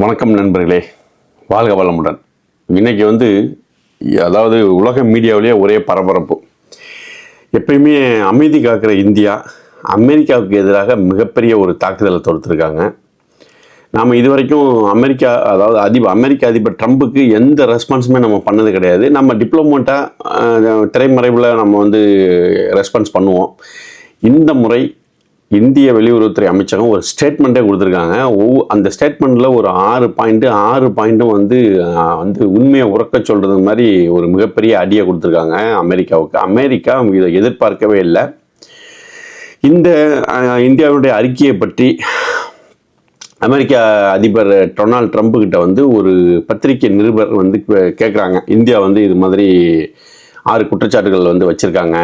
வணக்கம் நண்பர்களே. வாழ்க வளமுடன். இன்னைக்கு வந்து அதாவது உலக மீடியாவிலேயே ஒரே பரபரப்பு. எப்பயுமே அமைதி காக்கிற இந்தியா அமெரிக்காவுக்கு எதிராக மிகப்பெரிய ஒரு தாக்குதலை தொடுத்துருக்காங்க. நாம் இதுவரைக்கும் அமெரிக்கா அதாவது அதிபர் அமெரிக்க அதிபர் ட்ரம்புக்கு எந்த ரெஸ்பான்ஸுமே நம்ம பண்ணது கிடையாது. நம்ம டிப்ளமோட்டாக திரைமறைவில் நம்ம வந்து ரெஸ்பான்ஸ் பண்ணுவோம். இந்த முறை இந்திய வெளியுறவுத்துறை அமைச்சகம் ஒரு ஸ்டேட்மெண்ட்டே கொடுத்துருக்காங்க. ஒவ்வொரு அந்த ஸ்டேட்மெண்ட்டில் ஒரு ஆறு பாயிண்ட்டு ஆறு பாயிண்ட்டும் வந்து வந்து உண்மையை உறக்க சொல்கிறது மாதிரி ஒரு மிகப்பெரிய அடியை கொடுத்துருக்காங்க அமெரிக்காவுக்கு. அமெரிக்கா இதை எதிர்பார்க்கவே இல்லை. இந்த இந்தியாவுடைய அறிக்கையை பற்றி அமெரிக்க அதிபர் டொனால்ட் ட்ரம்ப்புக்கிட்ட வந்து ஒரு பத்திரிகை நிருபர் வந்து கேட்குறாங்க. இந்தியா வந்து இது மாதிரி ஆறு குற்றச்சாட்டுகள் வந்து வச்சுருக்காங்க.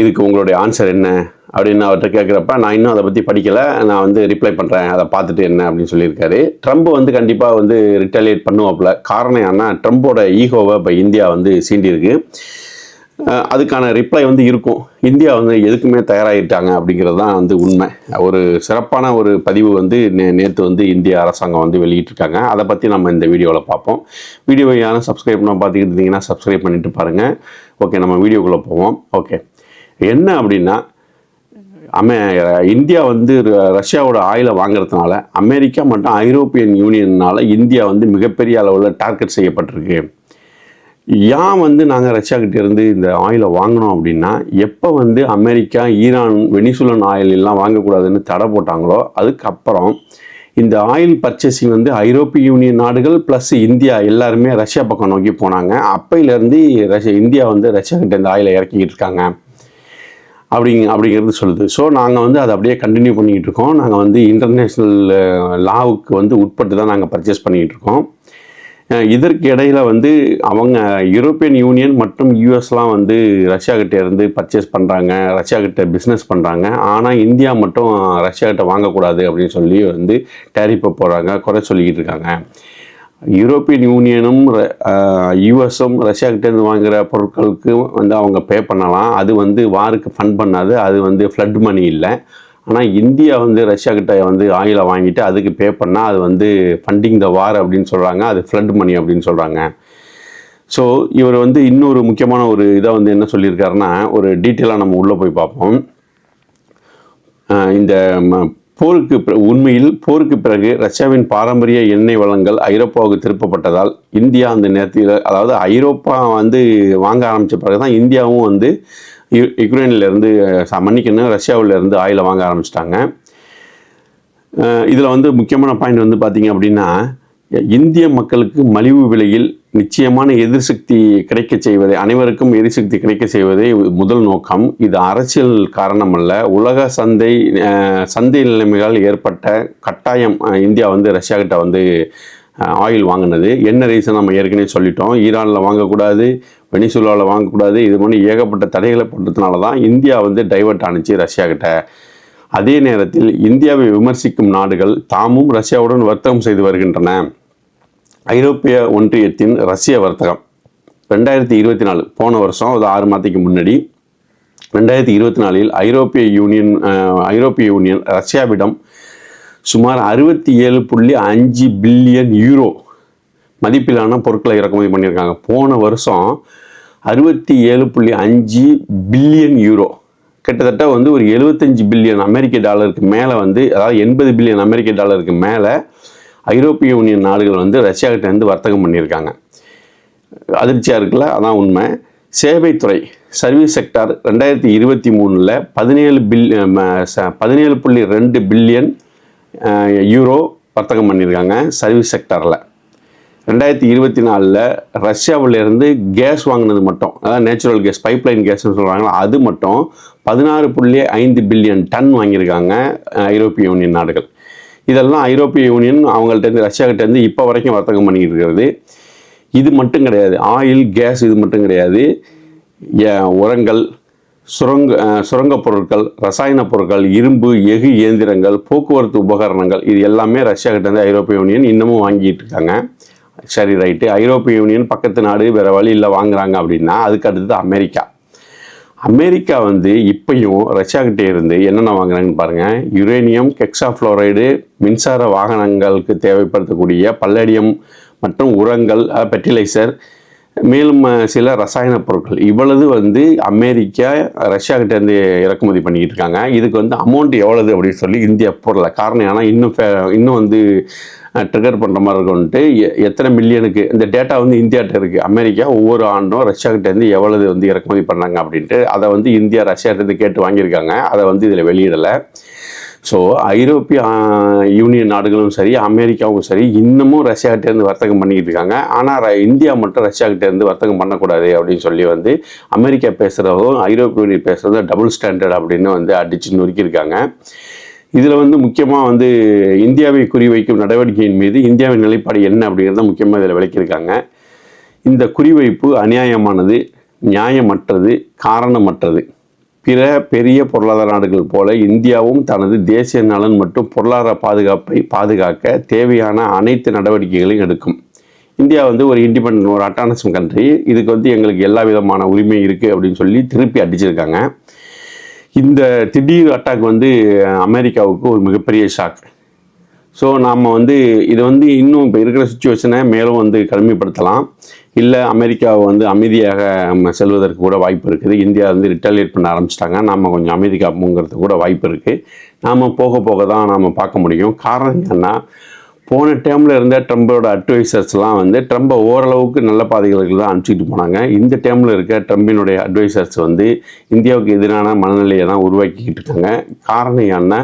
இதுக்கு உங்களுடைய ஆன்சர் என்ன? அப்படின்னு அவர்கிட்ட கேட்குறப்ப நான் இன்னும் அதை பற்றி படிக்கலை. நான் வந்து ரிப்ளை பண்ணுறேன் அதை பார்த்துட்டு என்ன அப்படின்னு சொல்லியிருக்காரு. ட்ரம்ப் வந்து கண்டிப்பாக வந்து ரிட்டாலியேட் பண்ணுவாப்புல. காரணம் ஏன்னா ட்ரம்ப்போட ஈகோவை இப்போ இந்தியா வந்து சீண்டியிருக்கு அதுக்கான ரிப்ளை வந்து இருக்கும். இந்தியா வந்து எதுக்குமே தயாராகிட்டாங்க அப்படிங்கிறது தான் வந்து உண்மை. ஒரு சிறப்பான ஒரு பதிவு வந்து நே நேற்று வந்து இந்திய அரசாங்கம் வந்து வெளியிட்டிருக்காங்க. அதை பற்றி நம்ம இந்த வீடியோவில் பார்ப்போம். வீடியோவை யாரும் சப்ஸ்கிரைப் பண்ண பார்த்துக்கிட்டு இருந்தீங்கன்னா சப்ஸ்கிரைப் பண்ணிட்டு பாருங்கள் ஓகே நம்ம வீடியோக்குள்ளே போவோம். ஓகே. என்ன அப்படின்னா அமெ இந்தியா வந்து ர- ரஷ்யாவோட ஆயிலை வாங்குறதுனால அமெரிக்கா மற்றும் ஐரோப்பியன் யூனியனால் இந்தியா வந்து மிகப்பெரிய அளவில் டார்கெட் செய்யப்பட்டிருக்கு. ஏன் வந்து நாங்கள் ரஷ்யாக்கிட்டேருந்து இந்த ஆயிலை வாங்கினோம் அப்படின்னா எப்போ வந்து அமெரிக்கா ஈரான் வெனிசுலன் ஆயில் எல்லாம் வாங்கக்கூடாதுன்னு தடை போட்டாங்களோ அதுக்கப்புறம் இந்த ஆயில் பர்ச்சேசிங் வந்து ஐரோப்பிய யூனியன் நாடுகள் ப்ளஸ் இந்தியா எல்லாருமே ரஷ்யா பக்கம் நோக்கி போனாங்க. அப்பையிலேருந்து ரஷ்யா இந்தியா வந்து ரஷ்யா கிட்ட இந்த ஆயிலை இறக்கிக்கிட்டு இருக்காங்க. அப்படிங்க அப்படிங்கிறது சொல்லுது. ஸோ நாங்கள் வந்து அதை அப்படியே கண்டினியூ பண்ணிக்கிட்டு இருக்கோம். நாங்கள் வந்து இன்டர்நேஷ்னல் லாவுக்கு வந்து உட்பட்டு தான் நாங்கள் பர்ச்சேஸ் பண்ணிக்கிட்டு இருக்கோம். இதற்கு இடையில வந்து அவங்க யூரோப்பியன் யூனியன் மற்றும் யூஎஸ்லாம் வந்து ரஷ்யாக்கிட்ட இருந்து பர்ச்சேஸ் பண்ணுறாங்க ரஷ்யாக்கிட்ட பிஸ்னஸ் பண்ணுறாங்க ஆனால் இந்தியா மட்டும் ரஷ்யாக்கிட்ட வாங்கக்கூடாது அப்படின்னு சொல்லி வந்து டேரிப்பை போகிறாங்க குறை சொல்லிக்கிட்டு இருக்காங்க. யூரோப்பியன் யூனியனும் யூஎஸும் ரஷ்யா கிட்டேருந்து பொருட்களுக்கு வந்து அவங்க பே பண்ணலாம். அது வந்து வாருக்கு ஃபண்ட் பண்ணாது. அது வந்து ஃப்ளட் மணி இல்லை. ஆனால் இந்தியா வந்து ரஷ்யாக்கிட்ட வந்து ஆயிலை வாங்கிட்டு அதுக்கு பே பண்ணால் அது வந்து ஃபண்டிங் த வார் அப்படின்னு சொல்கிறாங்க அது ஃப்ளட் மணி அப்படின்னு சொல்கிறாங்க ஸோ இவர் வந்து இன்னொரு முக்கியமான ஒரு இதை வந்து என்ன சொல்லியிருக்காருன்னா ஒரு டீட்டெயிலாக நம்ம உள்ளே போய் பார்ப்போம். இந்த ம- போருக்கு பிற- உண்மையில் போருக்கு பிறகு ரஷ்யாவின் பாரம்பரிய எண்ணெய் வளங்கள் ஐரோப்பாவுக்கு திருப்பப்பட்டதால் இந்தியா அந்த நேரத்தில் அதாவது ஐரோப்பா வந்து வாங்க ஆரம்பித்த பிறகு தான் இந்தியாவும் வந்து யு- இருந்து ச- மன்னிக்கணும் ரஷ்யாவிலேருந்து ஆயிலை வாங்க ஆரம்பிச்சிட்டாங்க. இதில் வந்து முக்கியமான பாயிண்ட் வந்து பார்த்திங்க அப்படின்னா இந்திய மக்களுக்கு மலிவு விலையில் நிச்சயமான எதிர்சக்தி கிடைக்க செய்வதை அனைவருக்கும் எரிசக்தி கிடைக்க செய்வதே முதல் நோக்கம். இது அரசியல் காரணம் அல்ல உலக சந்தை சந்தை நிலைமைகளால் ஏற்பட்ட கட்டாயம் இந்தியா வந்து ரஷ்யாகிட்ட வந்து ஆயில் வாங்கினது. என்ன ரீசன் நம்ம ஏற்கனவே சொல்லிட்டோம். ஈரானில் வாங்கக்கூடாது வெனிசுலாவில் வாங்கக்கூடாது. இது மாதிரி ஏகப்பட்ட தடைகளை போட்டதுனால தான் இந்தியா வந்து டைவர்ட் ஆணுச்சு ரஷ்யாகிட்ட அதே நேரத்தில் இந்தியாவை விமர்சிக்கும் நாடுகள் தாமும் ரஷ்யாவுடன் வர்த்தகம் செய்து வருகின்றன. ஐரோப்பிய ஒன்றியத்தின் ரஷ்ய வர்த்தகம். ரெண்டாயிரத்தி இருபத்தி நாலு போன வருஷம் அது ஆறு மாதத்துக்கு முன்னாடி. ரெண்டாயிரத்தி இருபத்தி நாலில் ஐரோப்பிய யூனியன் ஐரோப்பிய யூனியன் ரஷ்யாவிடம் சுமார் அறுபத்தி ஏழு புள்ளி அஞ்சு பில்லியன் யூரோ மதிப்பிலான பொருட்களை இறக்குமதி பண்ணியிருக்காங்க. போன வருஷம் அறுபத்தி ஏழு புள்ளி அஞ்சு பில்லியன் யூரோ. கிட்டத்தட்ட வந்து ஒரு எழுபத்தஞ்சு பில்லியன் அமெரிக்க டாலருக்கு மேலே வந்து அதாவது எண்பது பில்லியன் அமெரிக்க டாலருக்கு மேலே ஐரோப்பிய யூனியன் நாடுகள் வந்து ரஷ்யா இருந்து வர்த்தகம் பண்ணியிருக்காங்க. அதிர்ச்சியாக இருக்குல்ல அதான் உண்மை. சேவைத்துறை சர்வீஸ் செக்டார் ரெண்டாயிரத்தி இருபத்தி மூணில் பதினேழு பில் பதினேழு புள்ளி ரெண்டு பில்லியன் யூரோ வர்த்தகம் பண்ணியிருக்காங்க சர்வீஸ் செக்டாரில். ரெண்டாயிரத்தி இருபத்தி நாலில் ரஷ்யாவிலேருந்து கேஸ் வாங்கினது மட்டும் அதாவது நேச்சுரல் கேஸ் பைப்லைன் கேஸ்னு சொல்கிறாங்களா அது மட்டும் பதினாறு புள்ளி ஐந்து பில்லியன் டன் வாங்கியிருக்காங்க ஐரோப்பிய யூனியன் நாடுகள். இதெல்லாம் ஐரோப்பிய யூனியன் அவங்கள்ட்டேருந்து ரஷ்யாகிட்டேருந்து இப்போ வரைக்கும் வர்த்தகம் பண்ணிக்கிட்டு இருக்கிறது. இது மட்டும் கிடையாது. ஆயில் கேஸ் இது மட்டும் கிடையாது. ஏ- உரங்கள் சுரங்க சுரங்கப் பொருட்கள் ரசாயன பொருட்கள் இரும்பு எஃகு இயந்திரங்கள் போக்குவரத்து உபகரணங்கள் இது எல்லாமே ரஷ்யாக்கிட்டேருந்து ஐரோப்பிய யூனியன் இன்னமும் வாங்கிட்டு இருக்காங்க. சரி ரைட்டு. ஐரோப்பிய யூனியன் பக்கத்து நாடு வேறு வழி இல்லை வாங்குறாங்க அப்படின்னா அதுக்கு அடுத்தது அமெரிக்கா. அமெரிக்கா வந்து இப்பையும் ரஷ்யாக்கிட்டே இருந்து என்னென்ன வாங்குறாங்கன்னு பாருங்கள் யுரேனியம் கெக்ஸாஃப்ளோரைடு மின்சார வாகனங்களுக்கு தேவைப்படுத்தக்கூடிய பல்லடியம் மற்றும் உரங்கள் ஃபெர்டிலைசர் மேலும் சில ரசாயன பொருட்கள். இவ்வளவு வந்து அமெரிக்கா ரஷ்யா கிட்டேருந்து இறக்குமதி பண்ணிக்கிட்டு இருக்காங்க. இதுக்கு வந்து அமௌண்ட் எவ்வளவு அப்படின்னு சொல்லி இந்தியா போடல. காரணம் ஏன்னா இன்னும் ஃபே- இன்னும் வந்து ட்ரிகர் பண்ணுற மாதிரி இருக்கும்ட்டு எ- எத்தனை மில்லியனுக்கு இந்த டேட்டா வந்து இந்தியாட்ட இருக்குது அமெரிக்கா ஒவ்வொரு ஆண்டும் ரஷ்யா கிட்டேருந்து எவ்வளவு வந்து இறக்குமதி பண்ணாங்க அப்படின்ட்டு அதை வந்து இந்தியா ரஷ்யாட்டேருந்து கேட்டு வாங்கியிருக்காங்க. அதை வந்து இதில் வெளியிடலை. ஸோ ஐரோப்பிய யூனியன் நாடுகளும் சரி அமெரிக்காவும் சரி இன்னமும் ரஷ்யாகிட்டேருந்து வர்த்தகம் பண்ணிக்கிட்டு இருக்காங்க. ஆனால் இந்தியா மட்டும் ரஷ்யாகிட்டேருந்து வர்த்தகம் பண்ணக்கூடாது அப்படின்னு சொல்லி வந்து அமெரிக்கா பேசுகிறதும் ஐரோப்பிய யூனியன் பேசுகிறதும் டபுள் ஸ்டாண்டர்ட் அப்படின்னு வந்து அடிச்சு நொறுக்கியிருக்காங்க. இதில் வந்து முக்கியமாக வந்து இந்தியாவை குறிவைக்கும் நடவடிக்கையின் மீது இந்தியாவின் நிலைப்பாடு என்ன அப்படிங்கிறத முக்கியமாக இதில் விளக்கியிருக்காங்க. இந்த குறிவைப்பு அநியாயமானது நியாயமற்றது காரணமற்றது. பிற பெரிய பொருளாதார நாடுகள் போல இந்தியாவும் தனது தேசிய நலன் மற்றும் பொருளாதார பாதுகாப்பை பாதுகாக்க தேவையான அனைத்து நடவடிக்கைகளையும் எடுக்கும். இந்தியா வந்து ஒரு இண்டிபெண்ட் ஒரு அட்டானசம் கண்ட்ரி இதுக்கு வந்து எங்களுக்கு எல்லா விதமான உரிமையும் இருக்குது அப்படின்னு சொல்லி திருப்பி அடிச்சிருக்காங்க. இந்த திடீர் அட்டாக் வந்து அமெரிக்காவுக்கு ஒரு மிகப்பெரிய ஷாக் ஸோ நாம் வந்து இது வந்து இன்னும் இப்போ இருக்கிற சுச்சுவேஷனை மேலும் வந்து கடுமைப்படுத்தலாம். இல்லை அமெரிக்காவை வந்து அமைதியாக நம்ம செல்வதற்கு கூட வாய்ப்பு இருக்குது. இந்தியா வந்து ரிட்டாலியேட் பண்ண ஆரம்பிச்சிட்டாங்க. நாம் கொஞ்சம் அமைதி காப்போங்கிறது கூட வாய்ப்பு இருக்குது நாம் போக போக தான் நாம் பார்க்க முடியும். காரணம் என்னென்னா போன டேர்மில் இருந்த ட்ரம்போட அட்வைசர்ஸ்லாம் வந்து ட்ரம்பை ஓரளவுக்கு நல்ல பாதைகளுக்கு தான் அனுப்பிச்சிட்டு போனாங்க. இந்த டேர்மில் இருக்க ட்ரம்பினுடைய அட்வைசர்ஸ் வந்து இந்தியாவுக்கு எதிரான மனநிலையை தான் உருவாக்கிக்கிட்டு இருக்காங்க. காரணம் என்ன?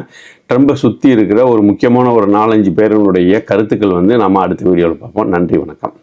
ட்ரம்பை சுற்றி இருக்கிற ஒரு முக்கியமான ஒரு நாலஞ்சு பேருடைய கருத்துக்கள் வந்து நம்ம அடுத்த வீடியோவில் பார்ப்போம். நன்றி வணக்கம்.